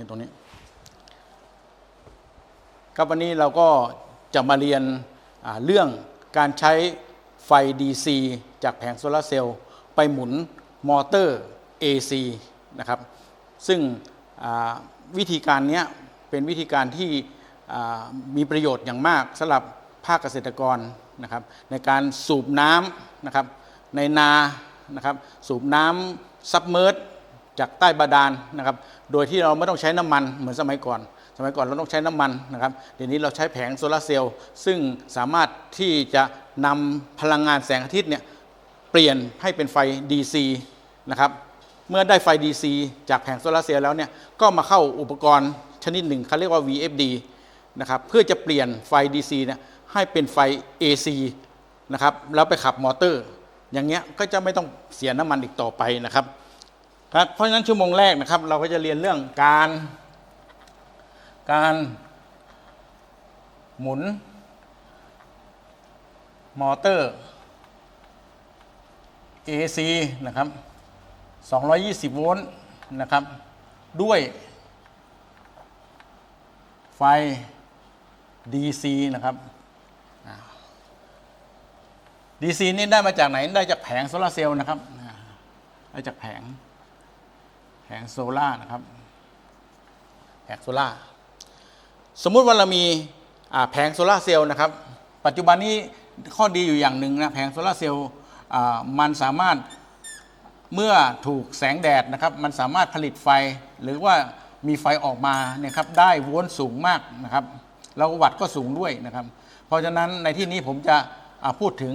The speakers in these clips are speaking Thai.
นี่ตรงนี้ ครับวันนี้เราก็จะมาเรียนเรื่องการใช้ไฟ DC จากแผงโซลาร์เซลล์ไปหมุนมอเตอร์ AC นะครับ ซึ่งวิธีการนี้เป็นวิธีการที่มีประโยชน์อย่างมากสำหรับภาคเกษตรกรนะครับ ในการสูบน้ำนะครับในนานะครับ สูบน้ำซับเมอร์ จากใต้บาดาลนะครับ โดยที่เราไม่ต้องใช้น้ำมันเหมือนสมัยก่อน สมัยก่อนเราต้องใช้น้ำมันนะครับเดี๋ยวนี้เราใช้แผงโซลาร์เซลล์ซึ่งสามารถที่จะนำพลังงานแสงอาทิตย์เนี่ยเปลี่ยนให้เป็นไฟ DC นะครับเมื่อได้ไฟ DC จากแผงโซลาร์เซลล์แล้วเนี่ยก็มาเข้าอุปกรณ์ชนิดหนึ่งเขาเรียกว่า VFD นะครับเพื่อจะเปลี่ยนไฟ DC เนี่ยให้เป็นไฟ AC นะครับแล้วไปขับมอเตอร์ อย่างเงี้ยก็จะไม่ต้องเสียน้ำมันอีกต่อไปนะครับ ครับเพราะฉะนั้นชั่วโมงแรกนะครับ เราก็จะเรียนเรื่องการ การหมุน มอเตอร์ AC นะครับ 220 โวลต์นะครับ ด้วยไฟ DC นะครับ DC นี่ได้มาจากไหน ได้จากแผงโซลาเซลล์นะครับ ได้จากแผง งโซล่านะครับแผงโซล่าสมมุติว่าเรามีแผงโซล่าเซลล์นะครับ ปัจจุบันนี้ข้อดีอยู่อย่างหนึ่งนะแผงโซล่าเซลล์มันสามารถเมื่อถูกแสงแดดนะครับ มันสามารถผลิตไฟ หรือว่ามีไฟออกมาเนี่ยครับได้โวลต์สูงมากนะครับ แล้ววัตต์ก็สูงด้วยนะครับ เพราะฉะนั้นในที่นี้ผมจะพูดถึง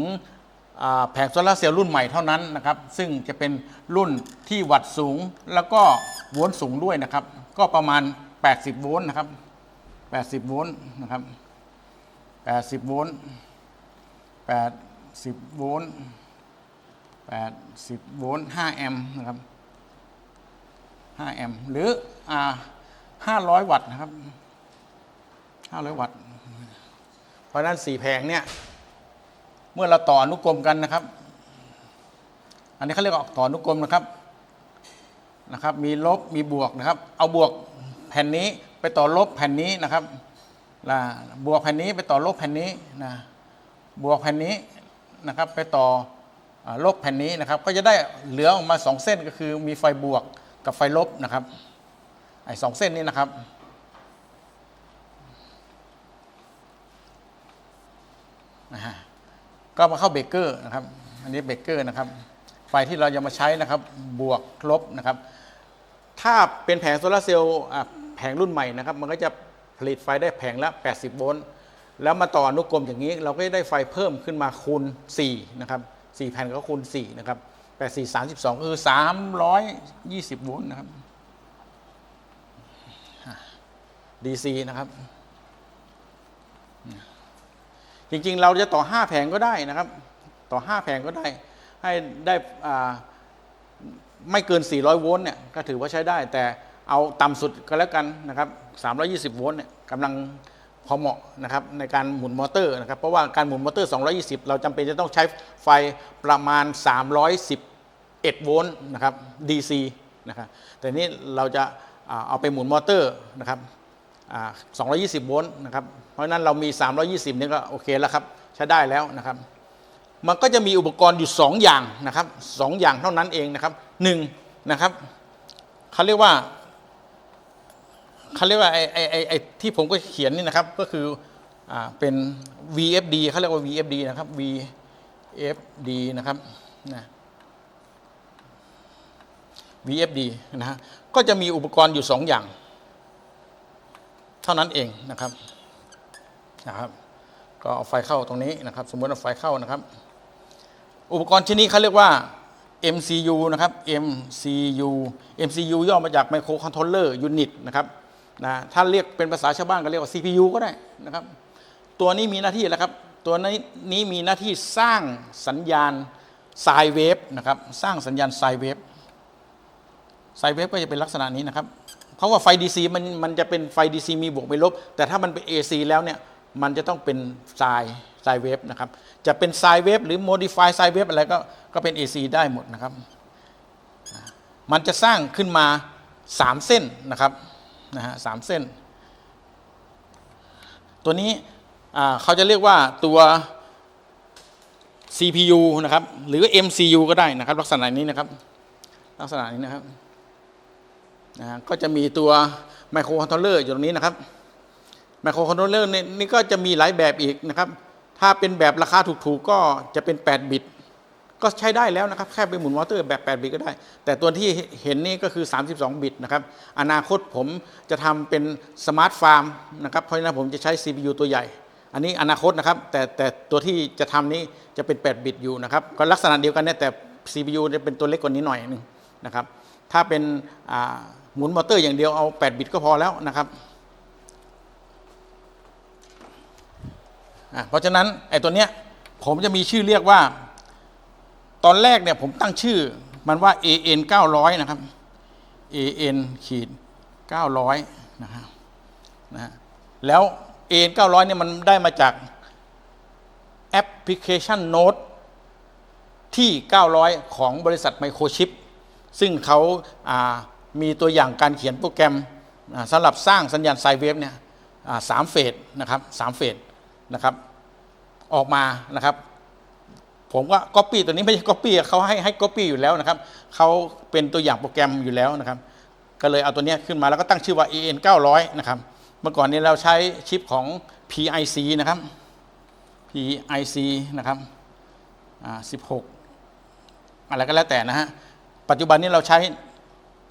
แผงโซลาร์เซลล์รุ่นใหม่เท่านั้นนะครับซึ่งจะเป็นรุ่นที่วัตต์สูงแล้วก็โวลต์สูงด้วยนะครับ ก็ประมาณ 80 โวลต์นะครับ 80 โวลต์นะครับ 80 โวลต์ 80 โวลต์ 80 โวลต์ 5 แอมป์นะครับ 5 แอมป์หรืออ่า500 วัตต์นะครับ 500 วัตต์ เพราะฉะนั้น 4 แผงเนี่ย เมื่อเราต่ออนุกรมกันนะครับ อันนี้เขาเรียกว่าต่ออนุกรมนะครับนะครับ มีลบมีบวกนะครับ เอาบวกแผ่นนี้ไปต่อลบแผ่นนี้นะครับนะบวกแผ่นนี้ไปต่อลบแผ่นนี้นะบวกแผ่นนี้นะครับ ไปต่อลบแผ่นนี้นะครับ ก็จะได้เหลือออกมาสองเส้นก็คือมีไฟบวกกับไฟลบนะครับไอ้สองเส้นนี้นะครับนะฮะ ก็มาเข้าเบเกอร์นะครับ อันนี้เบเกอร์นะครับ ไฟที่เราจะมาใช้นะครับ บวกลบนะครับ ถ้าเป็นแผงโซลาร์เซลล์แผงรุ่นใหม่นะครับ มันก็จะผลิตไฟได้แผงละ 80 โวลต์ แล้วมาต่ออนุกรมอย่างนี้ เราก็ได้ไฟเพิ่มขึ้นมาคูณ 4 นะครับ 4 แผ่นก็คูณ 4 นะครับ 84 32 ก็คือ 320 โวลต์นะครับ DC นะครับ จริงๆ เราจะต่อ 5 แผงก็ได้นะครับ ต่อ 5 แผงก็ได้ ให้ได้ไม่เกิน 400 โวลต์เนี่ยก็ถือว่าใช้ได้ แต่เอาต่ำสุดก็แล้วกันนะครับ 320 โวลต์เนี่ยกำลังพอเหมาะนะครับในการหมุนมอเตอร์นะครับ เพราะว่าการหมุนมอเตอร์ 220 เราจำเป็นจะต้องใช้ไฟประมาณ 311 โวลต์นะครับ DC นะครับแต่นี้เราจะเอาไปหมุนมอเตอร์นะครับ220 โวลต์นะครับ เพราะนั้นเรามี 320นี่ก็โอเคแล้วครับ ใช้ได้แล้วนะครับ มันก็จะมีอุปกรณ์อยู่ 2 อย่างนะครับสองอย่างเท่านั้นเองนะครับหนึ่งนะครับเขาเรียกว่าเขาเรียกว่าไอ้ไอ้ไอ้ไอ้ที่ผมก็เขียนนี่นะครับก็คืออ่าเป็น VFD เขาเรียกว่า VFD นะครับ VFD นะครับนะ VFD นะฮะก็จะมีอุปกรณ์อยู่ 2 อย่าง เท่านั้นเองนะครับ นะครับ ก็เอาไฟเข้าตรงนี้นะครับ สมมติเอาไฟเข้านะครับ อุปกรณ์ชิ้นนี้เขาเรียกว่า MCU นะครับ MCU MCU ย่อมาจาก Micro Controller Unit นะครับนะถ้าเรียกเป็นภาษาชาวบ้านก็เรียกว่า CPU ก็ได้นะครับ ตัวนี้มีหน้าที่อะไรครับ ตัวนี้นี้มีหน้าที่สร้างสัญญาณไซเวฟนะครับ สร้างสัญญาณไซเวฟไซเวฟก็จะเป็นลักษณะนี้นะครับ เพราะว่าไฟ DC มันมันจะเป็นไฟ DC มีบวกมีลบ แต่ถ้ามันเป็น AC แล้วเนี่ย มันจะต้องเป็นไซไซเวฟนะครับ จะเป็นไซเวฟหรือ modify ไซเวฟอะไรก็ก็เป็น AC ได้หมดนะครับ มันจะสร้างขึ้นมา 3 เส้นนะครับนะฮะสามเส้น ตัวนี้เขาจะเรียกว่าตัว CPU นะครับ หรือ MCU ก็ได้นะครับ ลักษณะนี้นะครับ ลักษณะนี้นะครับนะก็จะมีตัวไมโครคอนโทรลเลอร์อยู่ตรงนี้นะครับ ไมโครคอนโทรลเลอร์นี่นี่ก็จะมีหลายแบบอีกนะครับ ถ้าเป็นแบบราคาถูกๆ ก็จะเป็น 8 บิต ก็ใช้ได้แล้วนะครับ แค่ไปหมุนมอเตอร์แบบ 8 บิตก็ได้ แต่ตัวที่เห็นนี่ก็คือ 32 บิตนะครับ อนาคตผมจะทำเป็นสมาร์ทฟาร์มนะครับ เพราะฉะนั้นผมจะใช้ CPU ตัวใหญ่ อันนี้อนาคตนะครับ แต่แต่ตัวที่จะทำนี้จะเป็น 8 บิตอยู่นะครับ ก็ลักษณะเดียวกันเนี่ยแต่ CPU จะเป็นตัวเล็กกว่านี้หน่อยนึงนะครับ ถ้าเป็นหมุนมอเตอร์อย่างเดียวเอา 8 บิตก็พอแล้วนะครับอะ เพราะฉะนั้นไอ้ตัวเนี้ยผมจะมีชื่อเรียกว่า ตอนแรกเนี่ยผมตั้งชื่อมันว่า AN 900 นะครับ AN ขีด900 นะครับนะฮะแล้ว AN 900 เนี่ยมันได้มาจากแอปพลิเคชันโน้ตที่ 900 ของบริษัทไมโครชิป ซึ่งเขาามีตัวอย่างการเขียนโปรแกรมสำหรับสร้างสัญญาณไซเวฟเนี่ยสามเฟสนะครับสามเฟส นะครับ ออกมานะครับ ผมก็ก๊อปปี้ตัวนี้ไม่ใช่ก๊อปปี้เขาให้ให้ก๊อปปี้อยู่แล้วนะครับเขาเป็นตัวอย่างโปรแกรมอยู่แล้วนะครับ ก็เลยเอาตัวนี้ขึ้นมาแล้วก็ตั้งชื่อว่า EN 900นะครับ เมื่อก่อนนี้เราใช้ชิปของ PIC นะครับ PIC นะครับอ่า16 อะไรก็แล้วแต่นะฮะ ปัจจุบันนี้เราใช้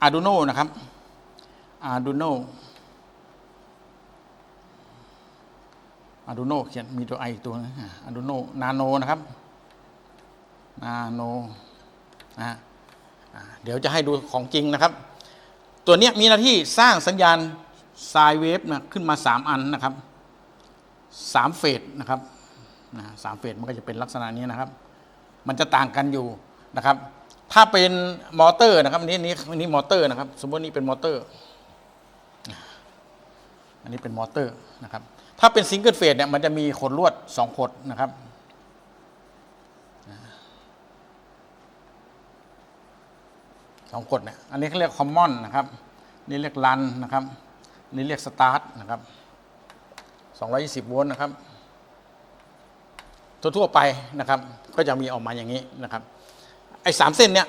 Arduino นะครับ Arduino Arduino เขียนมีตัว i อีกตัวนะ Arduino Nano นะครับ Nano นะเดี๋ยวจะให้ดูของจริงนะครับ ตัวนี้มีหน้าที่สร้างสัญญาณไซเวฟนะขึ้นมา 3 อันนะครับ3เฟสนะครับนะสามเฟสมันก็จะเป็นลักษณะนี้นะครับ มันจะต่างกันอยู่นะครับ ถ้าเป็นมอเตอร์นะครับอันนี้อันนี้อันนี้มอเตอร์นะครับ สมมตินี่เป็นมอเตอร์ อันนี้เป็นมอเตอร์นะครับ ถ้าเป็นซิงเกิลเฟสเนี่ยมันจะมีขดลวด2ขดนะครับ สองขดเนี่ย อันนี้เขาเรียกคอมมอนนะครับ นี่เรียกรันนะครับ นี่เรียกสตาร์ทนะครับ220 โวลต์นะครับ ทั่วๆไปนะครับ ก็จะมีออกมาอย่างนี้นะครับ ไอ้สามเส้นเนี่ย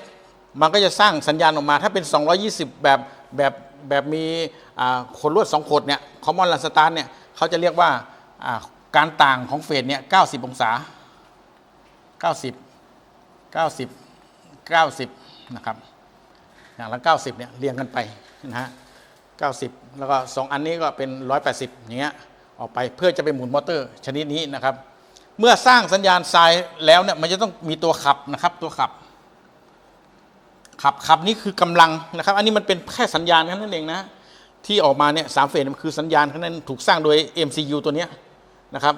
มันก็จะสร้างสัญญาณออกมา ถ้าเป็น 220 แบบแบบแบบมีขดลวด2ขดเนี่ย คอมมอนรันสตาร์ทเนี่ย เขาจะเรียกว่าการต่างของเฟสเนี่ย 90 องศา 90 90 90 นะครับ อย่างละ 90 เนี่ยเรียงกันไปนะฮะ 90 แล้วก็ 2 อันนี้ก็เป็น 180 อย่างเงี้ยออกไปเพื่อจะไปหมุนมอเตอร์ชนิดนี้นะครับ เมื่อสร้างสัญญาณทรายแล้วเนี่ยมันจะต้องมีตัวขับนะครับตัวขับ ขับขับนี่คือกำลังนะครับ อันนี้มันเป็นแค่สัญญาณแค่นั้นเองนะ ที่ออกมาเนี่ยสามเฟสมันคือสัญญาณแค่นั้นถูกสร้างโดย MCU ตัวนี้นะครับ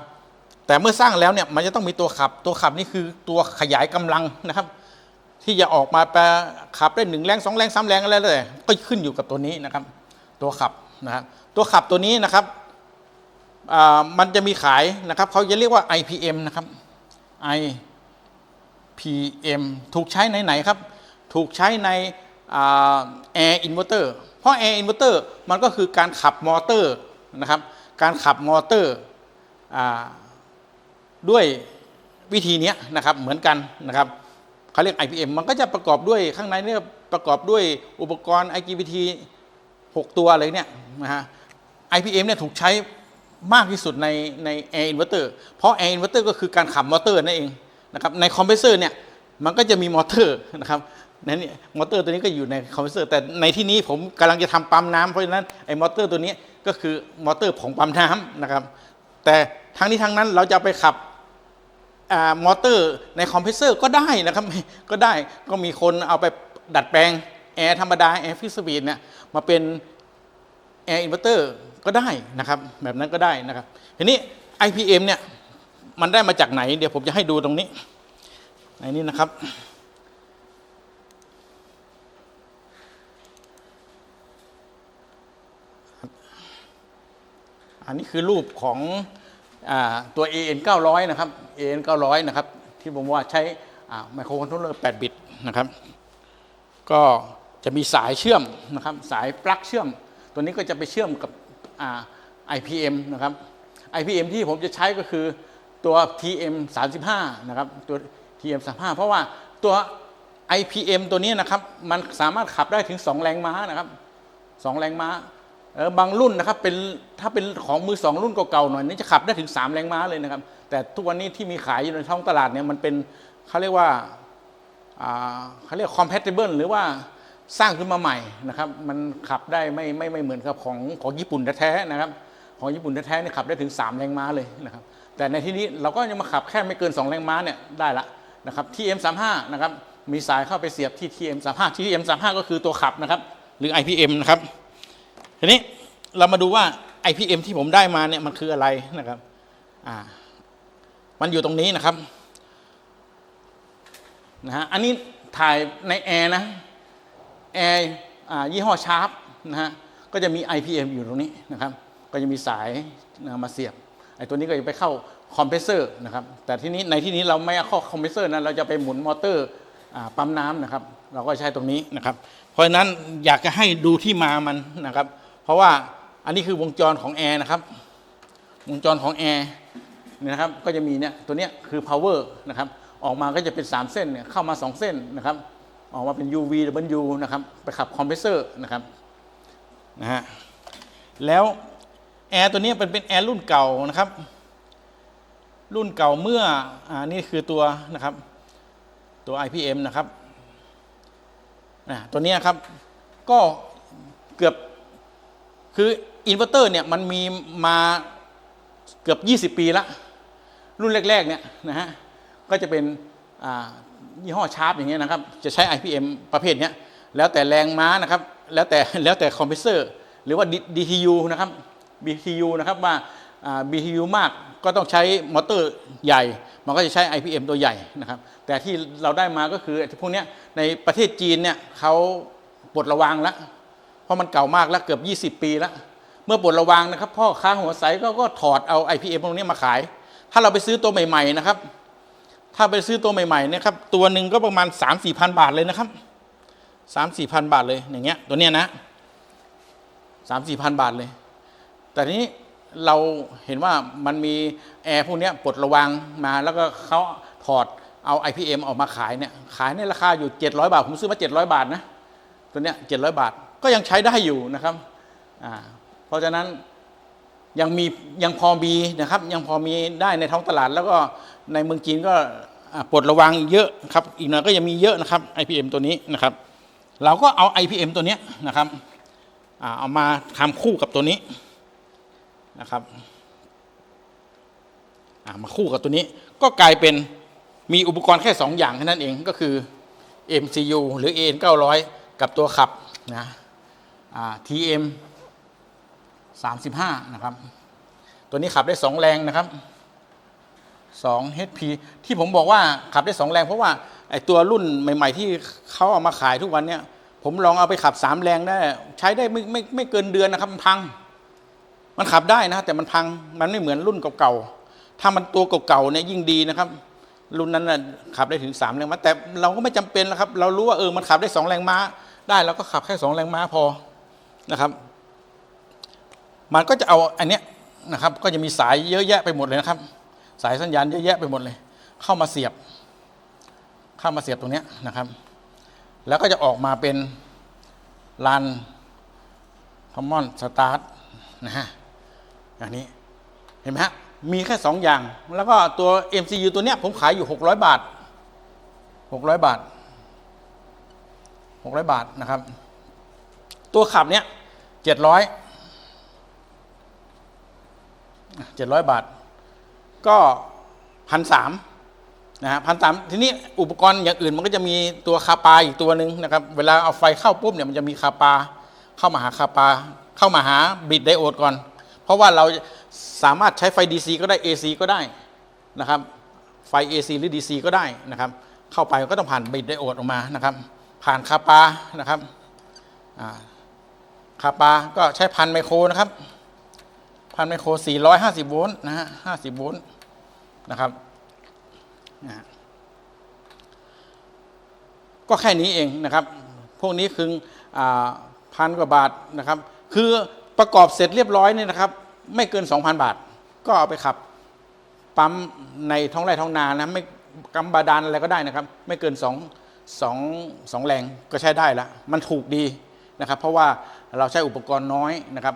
แต่เมื่อสร้างแล้วเนี่ยมันจะต้องมีตัวขับ ตัวขับนี่คือตัวขยายกำลังนะครับ ที่จะออกมาแปลขับได้หนึ่งแรงสองแรงสามแรงอะไรเลยก็ขึ้นอยู่กับตัวนี้นะครับ ตัวขับนะครับตัวขับตัวนี้นะครับมันจะมีขายนะครับเขาจะเรียกว่า IPM นะครับ IPM ถูกใช้ในไหนครับ ถูกใช้ใน อ่า Air Inverter เพราะ Air Inverter มันก็คือการขับมอเตอร์นะครับ การขับมอเตอร์ด้วยวิธีนี้นะครับเหมือนกันนะครับเขาเรียก IPM มันก็จะประกอบด้วยข้างในเนี่ยประกอบด้วยอุปกรณ์ IGBT 6 ตัวอะไรเนี่ยนะฮะ IPM เนี่ยถูกใช้มากที่สุดในใน Air Inverter เพราะ Air Inverter ก็คือการขับมอเตอร์นั่นเองนะครับในคอมเพรสเซอร์เนี่ยมันก็จะมีมอเตอร์นะครับ ในนี่มอเตอร์ตัวนี้ก็อยู่ในคอมเพรสเซอร์แต่ในที่นี้ผมกำลังจะทำปั๊มน้ำเพราะฉะนั้นไอ้มอเตอร์ตัวนี้ก็คือมอเตอร์ของปั๊มน้ำนะครับ แต่ทั้งนี้ทั้งนั้นเราจะไปขับอมอเตอร์ในคอมเพรสเซอร์ก็ได้นะครับก็ได้ก็มีคนเอาไปดัดแปลงแอร์ธรรมดาแอร์ฟิสบีดเนี่ยมาเป็นแอร์อินเวอร์เตอร์ก็ได้นะครับแบบนั้นก็ได้นะครับทีนี้ IPM เนี่ยมันได้มาจากไหน เดี๋ยวผมจะให้ดูตรงนี้ในนี้นะครับ อันนี้คือรูปของอตัว AN 900 นะครับ AN 900 นะครับ ที่ผมว่าใช้ไมโครคอนโทรลเลอร์8บิตนะครับ ก็จะมีสายเชื่อมนะครับ สายปลั๊กเชื่อม ตัวนี้ก็จะไปเชื่อมกับอ่า IPM นะครับ IPM ที่ผมจะใช้ก็คือตัว TM 35นะครับ ตัว TM 35เพราะว่าตัว IPM ตัวนี้นะครับ มันสามารถขับได้ถึง 2 แรงม้านะครับสองแรงม้า บางรุ่นนะครับเป็นถ้าเป็นของมือสองรุ่นเก่าๆหน่อยนี่จะขับได้ถึง 3 แรงม้าเลยนะครับ แต่ทุกวันนี้ที่มีขายอยู่ในท้องตลาดเนี่ยมันเป็นเขาเรียกว่าเขาเรียก compatible หรือว่าสร้างขึ้นมาใหม่นะครับ มันขับได้ไม่ไม่ไม่เหมือนกับของของญี่ปุ่นแท้ๆนะครับ ของญี่ปุ่นแท้ๆเนี่ยขับได้ถึง 3 แรงม้าเลยนะครับ แต่ในที่นี้เราก็ยังมาขับแค่ไม่เกิน 2 แรงม้าเนี่ยได้ละนะครับ TM35 นะครับมีสายเข้าไปเสียบที่ TM35 TM35 ก็คือตัวขับนะครับ หรือ IPM นะครับ ทีนี้เรามาดูว่า IPM ที่ผมได้มาเนี่ยมันคืออะไรนะครับอ่ามันอยู่ตรงนี้นะครับนะฮะอันนี้ถ่ายในแอร์นะแอร์อ่ายี่ห้อชาร์ปนะฮะก็จะมี IPM อยู่ตรงนี้นะครับ ก็จะมีสายนะมาเสียบไอ้ตัวนี้ก็จะไปเข้าคอมเพรสเซอร์นะครับ แต่ที่นี้ในที่นี้เราไม่เอาเข้าคอมเพรสเซอร์นะเราจะไปหมุนมอเตอร์อ่าปั๊มน้ำนะครับ เราก็ใช้ตรงนี้นะครับ เพราะฉะนั้นอยากจะให้ดูที่มามันนะครับ เพราะว่าอันนี้คือวงจรของแอร์นะครับ วงจรของแอร์เนี่ยนะครับ ก็จะมีเนี่ยตัวเนี้ยคือ power นะครับ ออกมาก็จะเป็น 3 เส้นเนี่ยเข้ามา 2 เส้นนะครับ ออกมาเป็น UV W นะครับ ไปขับคอมเพรสเซอร์นะครับนะฮะแล้วแอร์ตัวนี้เป็นเป็นแอร์รุ่นเก่านะครับ รุ่นเก่าเมื่ออ่านี่คือตัวนะครับ ตัว IPM นะครับนะตัวเนี้ยครับก็เกือบ คืออินเวอร์เตอร์เนี่ยมันมีมาเกือบ 20 ปีละ รุ่นแรก ๆ เนี่ยนะฮะ ก็จะเป็นยี่ห้อชาร์ปอย่างเงี้ยนะครับ จะใช้ IPM ประเภทเนี้ย แล้วแต่แรงม้านะครับ แล้วแต่แล้วแต่คอมเพรสเซอร์ หรือว่า DTU นะครับ BTU นะครับว่า BTU มากก็ต้องใช้มอเตอร์ใหญ่ มันก็จะใช้ IPM ตัวใหญ่นะครับ แต่ที่เราได้มาก็คือไอพวกเนี้ยในประเทศจีนเนี่ยเขาปลดระวางแล้ว เพราะมันเก่ามากแล้วเกือบ 20 ปีแล้ว เมื่อปลดระวางนะครับ พ่อค้าหัวใสก็ก็ถอดเอา IPM ตรงนี้มาขาย ถ้าเราไปซื้อตัวใหม่ ๆ นะครับ ถ้าไปซื้อตัวใหม่ๆนะครับ ตัวหนึ่งก็ประมาณ 3 4 0 0 0บาทเลยนะครับ3 4 0 0 0บาทเลยอย่างเงี้ยตัวเนี้ยนะ3 4 0 0 0บาทเลย แต่นี้เราเห็นว่ามันมีแอร์พวกเนี้ยปลดระวางมาแล้วก็เขาถอดเอา IPM ออกมาขายเนี่ยขายในราคาอยู่ 700 บาท ผมซื้อมา 700 บาทนะ ตัวเนี้ย700 บาท ก็ยังใช้ได้อยู่นะครับเพราะฉะนั้นยังมียังพอมีนะครับยังพอมีได้ในท้องตลาด แล้วก็ในเมืองจีนก็ปลดระวังเยอะครับอีกหน่อยก็ยังมีเยอะนะครับ IPM ตัวนี้นะครับ เราก็เอา IPM ตัวนี้นะครับเอามาทำคู่กับตัวนี้นะครับามาคู่กับตัวนี้ก็กลายเป็นมีอุปกรณ์แค่ 2 อย่างแค่นั้นเองก็คือ MCU หรือ AN 900 กับตัวขับนะ TM 35 นะครับ ตัวนี้ขับได้ 2 แรงนะครับ 2 HP ที่ผมบอกว่าขับได้ 2 แรง เพราะว่าไอตัวรุ่นใหม่ ๆ ที่เขาเอามาขายทุกวันเนี่ย ผมลองเอาไปขับ 3 แรงได้ ใช้ได้ไม่ไม่ไม่เกินเดือนนะครับ มันพัง มันขับได้นะ แต่มันพังมันไม่เหมือนรุ่นเก่าๆถ้ามันตัวเก่าๆเนี่ยยิ่งดีนะครับ รุ่นนั้นนะขับได้ถึง 3 แรงม้าแต่เราก็ไม่จำเป็นนะครับ เรารู้ว่าเออมันขับได้ 2 แรงม้า ได้เราก็ขับแค่ 2 แรงม้าพอ นะครับ มันก็จะเอาอันเนี้ยนะครับ ก็จะมีสายเยอะแยะไปหมดเลยนะครับ สายสัญญาณเยอะแยะไปหมดเลย เข้ามาเสียบ เข้ามาเสียบตรงเนี้ยนะครับ แล้วก็จะออกมาเป็นรันคอมมอนสตาร์ทนะฮะอย่างนี้เห็นไหมฮะมีแค่ 2 อย่าง แล้วก็ตัว MCU ตัวเนี้ยผมขายอยู่ 600 บาท 600 บาท 600 บาทนะครับ ตัวขับเนี้ย 700 700บาท ก็พันสามนะฮะพันสามทีนี้อุปกรณ์อย่างอื่นมันก็จะมีตัวคาปาอีกตัวหนึ่งนะครับ เวลาเอาไฟเข้าปุ๊บเนี่ยมันจะมีคาปาเข้ามาหาคาปา เข้ามาหาบิดไดโอดก่อน เพราะว่าเราสามารถใช้ไฟ DC ก็ได้ AC ก็ได้นะครับ ไฟ AC หรือ DC ก็ได้นะครับ เข้าไปก็ต้องผ่านบิดไดโอดออกมานะครับ ผ่านคาปานะครับอ่า คาปาก็ใช้พันไมโครนะครับ พันไมโคร 450 โวลต์นะฮะ 50 โวลต์นะครับนะก็แค่นี้เองนะครับ พวกนี้คืออพันกว่าบาทนะครับ คือประกอบเสร็จเรียบร้อยเนี่ยนะครับ ไม่เกิน 2,000 บาท ก็เอาไปขับปั๊มในท้องไร่ท้องนานะไม่กำบาดาลอะไรก็ได้นะครับ ไม่เกิน2 2 2แรงก็ใช้ได้ละมันถูกดี นะครับเพราะว่าเราใช้อุปกรณ์น้อยนะครับ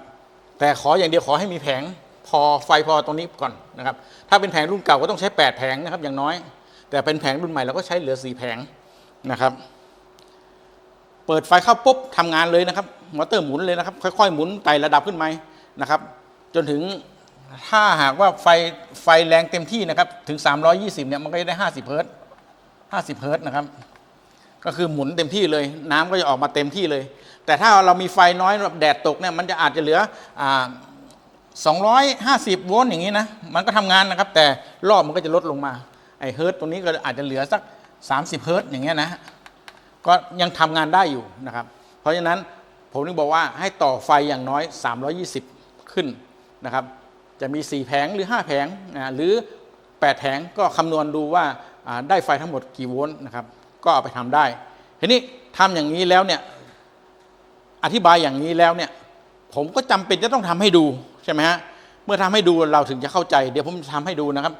แต่ขออย่างเดียวขอให้มีแผงพอไฟพอตรงนี้ก่อนนะครับ ถ้าเป็นแผงรุ่นเก่าก็ต้องใช้ 8 แผงนะครับอย่างน้อย แต่เป็นแผงรุ่นใหม่เราก็ใช้เหลือ 4 แผงนะครับ เปิดไฟเข้าปุ๊บทำงานเลยนะครับมอเตอร์หมุนเลยนะครับ ค่อยๆหมุนไต่ระดับขึ้นมานะครับ จนถึงถ้าหากว่าไฟไฟแรงเต็มที่นะครับ ถึง 320เนี่ยมันก็จะได้ 50 เฮิร์ตซ์50 เฮิร์ตนะครับ ก็คือหมุนเต็มที่เลย น้ำก็จะออกมาเต็มที่เลย แต่ถ้าเรามีไฟน้อยแดดตกเนี่ยมันจะอาจจะเหลืออ่า250 โวลต์อย่างนี้นะ มันก็ทำงานนะครับ แต่รอบมันก็จะลดลงมา ไอเฮิร์ตตรงนี้ก็อาจจะเหลือสัก 30 เฮิร์ตอย่างเงี้ยนะ ก็ยังทำงานได้อยู่นะครับ เพราะฉะนั้นผมถึงบอกว่าให้ต่อไฟอย่างน้อย 320 ขึ้นนะครับ จะมี 4 แผงหรือ 5 แผงนะหรือ 8 แผงก็คำนวณดูว่าอ่าได้ไฟทั้งหมดกี่โวลต์นะครับ ก็เอาไปทำได้ ทีนี้ทำอย่างนี้แล้วเนี่ย อธิบายอย่างนี้แล้วเนี่ย ผมก็จำเป็นจะต้องทำให้ดูใช่ไหมฮะเมื่อทำให้ดูเราถึงจะเข้าใจ เดี๋ยวผมจะทำให้ดูนะครับ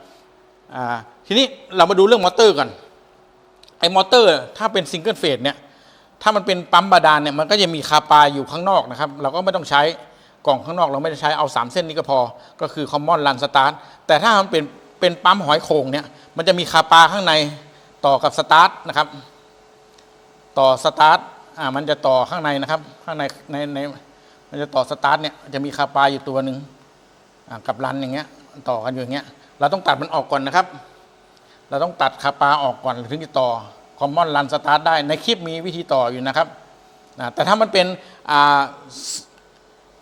ทีนี้เรามาดูเรื่องมอเตอร์ก่อนไอ้มอเตอร์ถ้าเป็นซิงเกิลเฟสเนี่ยถ้ามันเป็นปั๊มบาดาลเนี่ยมันก็จะมีคาปาอยู่ข้างนอกนะครับ เราก็ไม่ต้องใช้กล่องข้างนอกเราไม่ได้ใช้เอา 3 เส้นนี้ก็พอ ก็คือคอมมอนรันสตาร์ทแต่ถ้ามันเป็นเป็นปั๊มหอยโข่งเนี่ยมันจะมีคาปาข้างในต่อกับสตาร์ทนะครับ ต่อสตาร์ท อ่ามันจะต่อข้างในนะครับ ข้างในในในมันจะต่อสตาร์ทเนี่ยจะมีคาปาอยู่ตัวหนึ่งอ่ากับรันอย่างเงี้ย ต่อกันอยู่อย่างเงี้ย เราต้องตัดมันออกก่อนนะครับ เราต้องตัดคาปาออกก่อนถึงจะต่อคอมมอนรันสตาร์ทได้ในคลิปมีวิธีต่ออยู่นะครับแต่ถ้ามันเป็นอ่า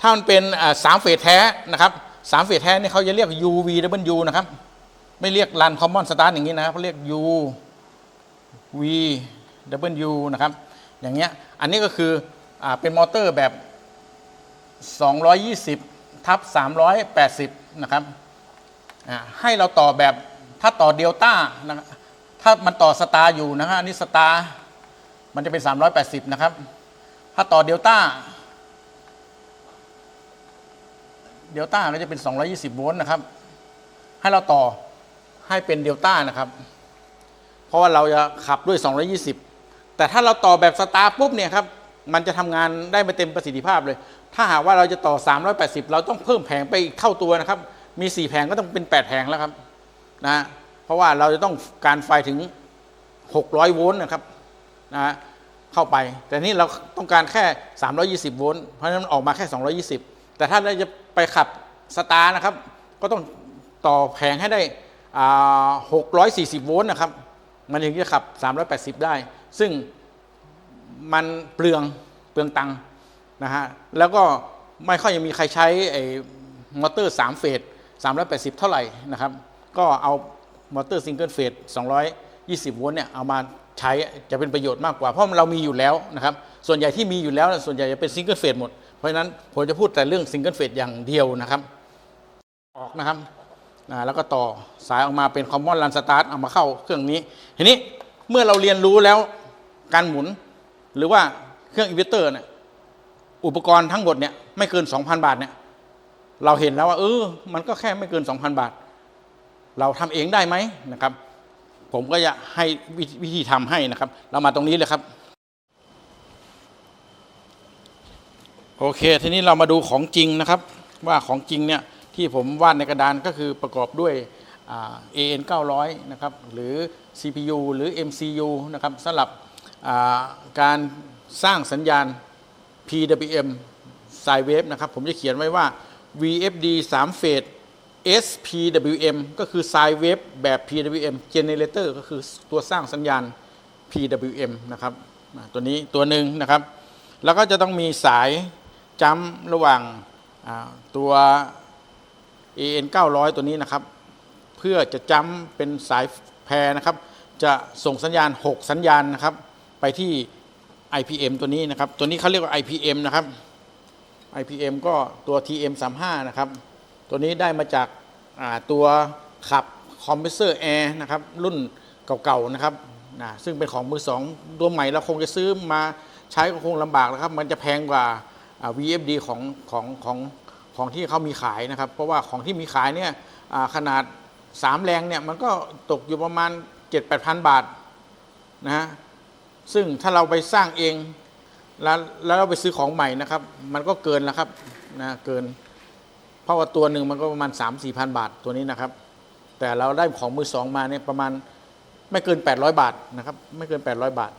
ถ้ามันเป็นสามเฟสแท้นะครับสามเฟสแท้นี่เขาจะเรียก UV W นะครับ ไม่เรียกรันคอมมอนสตาร์ทอย่างนี้นะครับเขาเรียก U V W นะครับ อย่างเงี้ยอันนี้ก็คืออเป็นมอเตอร์แบบ 220ทับ380 นะครับให้เราต่อแบบถ้าต่อเดลต้านะถ้ามันต่อสตาร์อยู่นะฮะอันนี้สตาร์มันจะเป็น 380 นะครับ ถ้าต่อเดลต้าเดลต้าก็จะเป็น 220 โวลต์นะครับ ให้เราต่อให้เป็นเดลต้านะครับ เพราะว่าเราจะขับด้วย 220 แต่ถ้าเราต่อแบบสตาร์ปุ๊บเนี่ยครับมันจะทำงานได้ไม่เต็มประสิทธิภาพเลย ถ้าหากว่าเราจะต่อ 380 เราต้องเพิ่มแผงไปอีกเท่าตัวนะครับ มี 4 แผงก็ต้องเป็น 8 แผงแล้วครับนะเพราะว่าเราจะต้องการไฟถึง 600 โวลต์นะครับนะเข้าไป แต่นี่เราต้องการแค่ 320 โวลต์เพราะฉะนั้นออกมาแค่ 220 แต่ถ้าเราจะไปขับสตาร์นะครับ ก็ต้องต่อแผงให้ได้อ่า640 โวลต์นะครับ มันถึงจะขับ 380 ได้ ซึ่งมันเปลืองเปลืองตังค์นะฮะแล้วก็ไม่ค่อยยังมีใครใช้ไอ้มอเตอร์3เฟส380 เท่าไหร่นะครับ ก็เอามอเตอร์ซิงเกิลเฟส220 โวลต์เนี่ยเอามาใช้จะเป็นประโยชน์มากกว่า เพราะเรามีอยู่แล้วนะครับ ส่วนใหญ่ที่มีอยู่แล้ว ส่วนใหญ่จะเป็นซิงเกิลเฟสหมด เพราะฉะนั้นผมจะพูดแต่เรื่องซิงเกิลเฟสอย่างเดียวนะครับ ออกนะครับแล้วก็ต่อสายออกมาเป็นคอมมอนรันสตาร์ทเอามาเข้าเครื่องนี้ ทีนี้เมื่อเราเรียนรู้แล้ว การหมุน หรือว่าเครื่องอินเวเตอร์เนี่ยอุปกรณ์ทั้งหมดเนี่ยไม่เกิน 2,000 บาทเนี่ยเราเห็นแล้วว่าเออมันก็แค่ไม่เกิน 2,000 บาท เราทำเองได้ไหมนะครับ ผมก็จะให้วิธีวิธีทำให้นะครับ เรามาตรงนี้เลยครับ โอเค ทีนี้เรามาดูของจริงนะครับ ว่าของจริงเนี่ยที่ผมวาดในกระดานก็คือประกอบด้วยอ่า AN 900 นะครับ หรือ CPU หรือ MCU นะครับสำหรับ การสร้างสัญญาณ PWM สายเวฟนะครับ ผมจะเขียนไว้ว่า VFD 3เฟส SPWM ก็คือสายเวฟแบบ PWM Generator ก็คือตัวสร้างสัญญาณ PWM นะครับ ตัวนี้ตัวหนึ่งนะครับ แล้วก็จะต้องมีสายจัมระหว่างตัว AN 900 ตัวนี้นะครับ เพื่อจะจัมเป็นสายแพรนะครับ จะส่งสัญญาณ 6 สัญญาณนะครับ ไปที่ IPM ตัวนี้นะครับ ตัวนี้เขาเรียกว่า IPM นะครับ IPM ก็ตัว TM35 นะครับ ตัวนี้ได้มาจากาตัวขับคอมเพรสเซอร์แอร์นะครับ รุ่นเก่าๆนะครับนะซึ่งเป็นของมือสองตัวใหม่เราคงจะซื้อมาใช้ก็คงลำบากแล้วครับ มันจะแพงกว่า VFD ของของของของที่เขามีขายนะครับ เพราะว่าของที่มีขายเนี่ยอ่าขนาด 3 แรงเนี่ยมันก็ตกอยู่ประมาณ 7 8 0 0 0บาทนะฮะ ซึ่งถ้าเราไปสร้างเองแล้วแล้วเราไปซื้อของใหม่นะครับ มันก็เกินแล้วครับนะเกิน เพราะว่าตัวหนึ่งมันก็ประมาณ 3 4 0 0 0บาทตัวนี้นะครับ แต่เราได้ของมือสองมาเนี่ยประมาณไม่เกิน 800 บาทนะครับ ไม่เกิน 800 บาท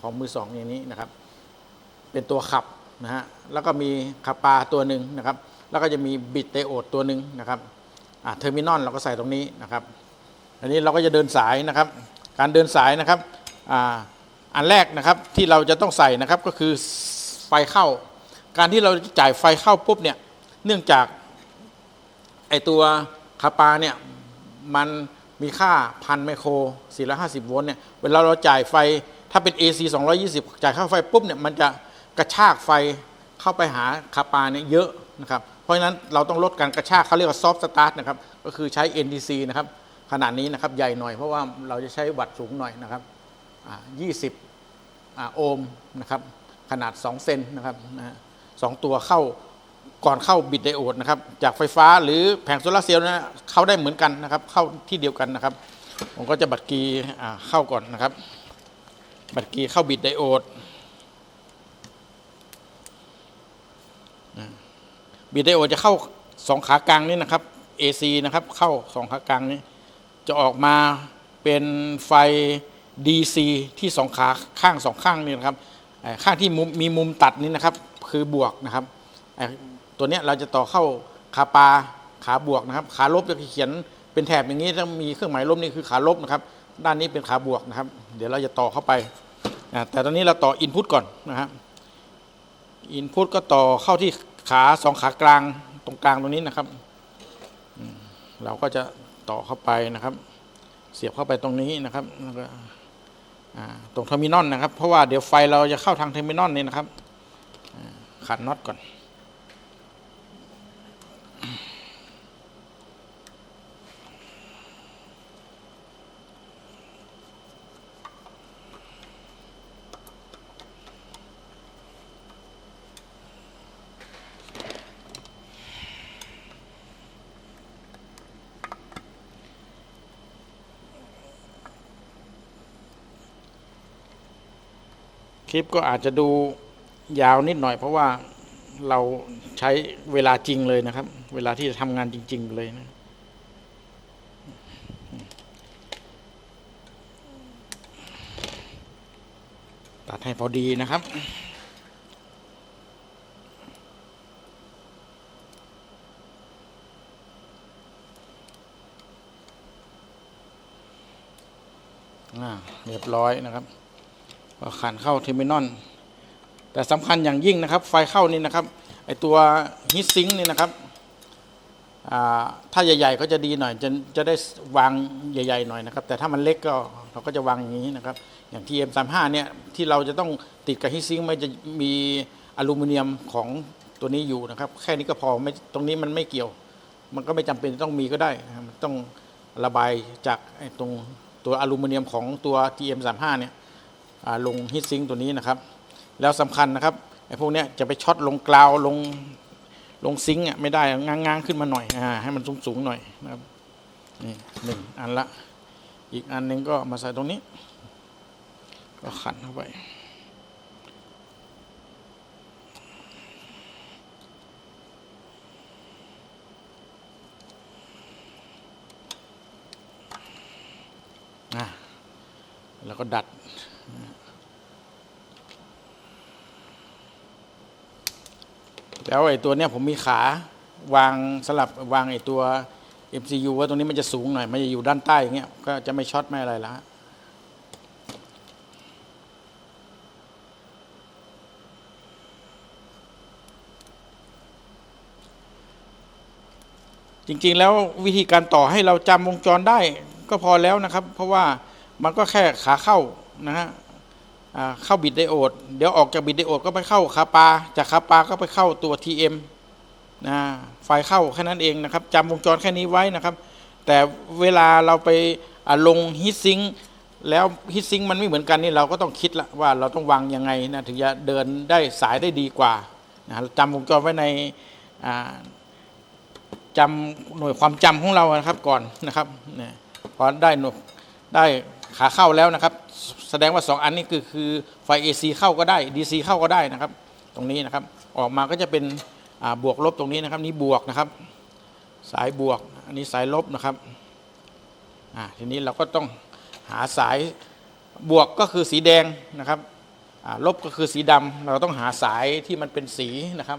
ของมือสองอย่างนี้นะครับ เป็นตัวขับนะฮะแล้วก็มีขับปลาตัวหนึ่งนะครับ แล้วก็จะมีบิดเตโอดตัวหนึ่งนะครับอ่าเทอร์มินอลเราก็ใส่ตรงนี้นะครับ อันนี้เราก็จะเดินสายนะครับ การเดินสายนะครับ อันแรกนะครับที่เราจะต้องใส่นะครับก็คือไฟเข้า การที่เราจะจ่ายไฟเข้าปุ๊บเนี่ยเนื่องจากไอตัวคาปาเนี่ยมันมีค่าพันไมโคร 450 โวลต์เนี่ยเวลาเราจ่ายไฟถ้าเป็น AC 220 จ่ายค่าไฟปุ๊บเนี่ยมันจะกระชากไฟเข้าไปหาคาปาเนี่ยเยอะนะครับเพราะฉะนั้นเราต้องลดการกระชากเขาเรียกว่าซอฟต์สตาร์ทนะครับก็คือใช้ NDC นะครับขนาดนี้นะครับใหญ่หน่อยเพราะว่าเราจะใช้วัตต์สูงหน่อยนะครับ 20อโอห์มนะครับขนาด 2 เซนนะครับนะสองตัวเข้าก่อนเข้าบิดไดโอดนะครับจากไฟฟ้าหรือแผงโซลาร์เซลล์นะเข้าได้เหมือนกันนะครับ เข้าที่เดียวกันนะครับ ผมก็จะบัตรกีเข้าก่อนนะครับ บัตรกีเข้าบิดไดโอดบิดไดโอดจะเข้าสองขากลางนี่นะครับ AC นะครับเข้าสองขากลางนี้จะออกมาเป็นไฟ DC ที่สองขาข้างสองข้างนี่นะครับข้างที่มุมมีมุมตัดนี่นะครับ คือบวกนะครับ ตัวนี้เราจะต่อเข้าขาปลาขาบวกนะครับ ขาลบจะเขียนเป็นแถบอย่างนี้ถ้ามีเครื่องหมายลบนี่คือขาลบนะครับ ด้านนี้เป็นขาบวกนะครับ เดี๋ยวเราจะต่อเข้าไป แต่ตอนนี้เราต่ออินพุตก่อนนะครับอินพุตก็ต่อเข้าที่ขาสองขากลางตรงกลางตรงนี้นะครับ เราก็จะต่อเข้าไปนะครับ เสียบเข้าไปตรงนี้นะครับแล้วก็ ตรงเทอร์มินอลนะครับ เพราะว่าเดี๋ยวไฟเราจะเข้าทางเทอร์มินอลนี่นะครับขัดน็อตก่อน คลิปก็อาจจะดูยาวนิดหน่อย เพราะว่าเราใช้เวลาจริงเลยนะครับ เวลาที่จะทำงานจริง ๆ เลยนะตัดให้พอดีนะครับอ่าเรียบร้อยนะครับ ขันเข้าเทอร์มินอลแต่สำคัญอย่างยิ่งนะครับไฟเข้านี่นะครับไอตัวฮีทซิงค์นี่นะครับถ้าใหญ่ ๆ ก็จะดีหน่อยจะจะได้วางใหญ่ ๆ หน่อยนะครับ แต่ถ้ามันเล็กก็เราก็จะวางอย่างนี้นะครับ อย่าง TM35 เนี่ยที่เราจะต้องติดกับฮีทซิงค์มันจะมีอลูมิเนียมของตัวนี้อยู่นะครับ แค่นี้ก็พอไม่ตรงนี้มันไม่เกี่ยว มันก็ไม่จำเป็นต้องมีก็ได้นะครับมันต้องระบายจากตรงตัวอลูมิเนียมของตัว TM35 เนี่ย ลงฮีทซิงตัวนี้นะครับ แล้วสำคัญนะครับไอ้พวกเนี้ยจะไปช็อตลงกราวลงลงซิงอะไม่ได้ง้างๆขึ้นมาหน่อยอ่าให้มันสูงๆหน่อยนะครับนี่หนึ่งอันละ อีกอันหนึงก็มาใส่ตรงนี้ ก็ขันเข้าไปอะแล้วก็ดัด แล้วไอ้ตัวเนี้ยผมมีขาวางสลับวางไอ้ตัว MCU ว่าตรงนี้มันจะสูงหน่อย มันจะอยู่ด้านใต้อย่างเงี้ย ก็จะไม่ช็อตไม่อะไรละจริงๆ แล้ววิธีการต่อให้เราจำวงจรได้ก็พอแล้วนะครับ เพราะว่ามันก็แค่ขาเข้านะฮะ เข้าบิดไดโอด เดี๋ยวออกจากบิดไดโอดก็ไปเข้าคาปา จากคาปาก็ไปเข้าตัว TM นะไฟเข้าแค่นั้นเองนะครับจำวงจรแค่นี้ไว้นะครับ แต่เวลาเราไปลงฮีทซิงแล้วฮีทซิงมันไม่เหมือนกันนี่เราก็ต้องคิดละว่าเราต้องวางยังไงนะถึงจะเดินได้สายได้ดีกว่านะจำวงจรไว้ในจำหน่วยความจำของเรานะครับก่อนนะครับพอได้หน่วยได้ขาเข้าแล้วนะครับ แสดงว่า 2 อันนี้คือคือไฟ AC เข้าก็ได้ DC เข้าก็ได้นะครับ ตรงนี้นะครับ ออกมาก็จะเป็นบวกลบตรงนี้นะครับ นี่บวกนะครับ สายบวก อันนี้สายลบนะครับทีนี้เราก็ต้องหาสายบวกก็คือสีแดงนะครับลบก็คือสีดำเราต้องหาสายที่มันเป็นสีนะครับ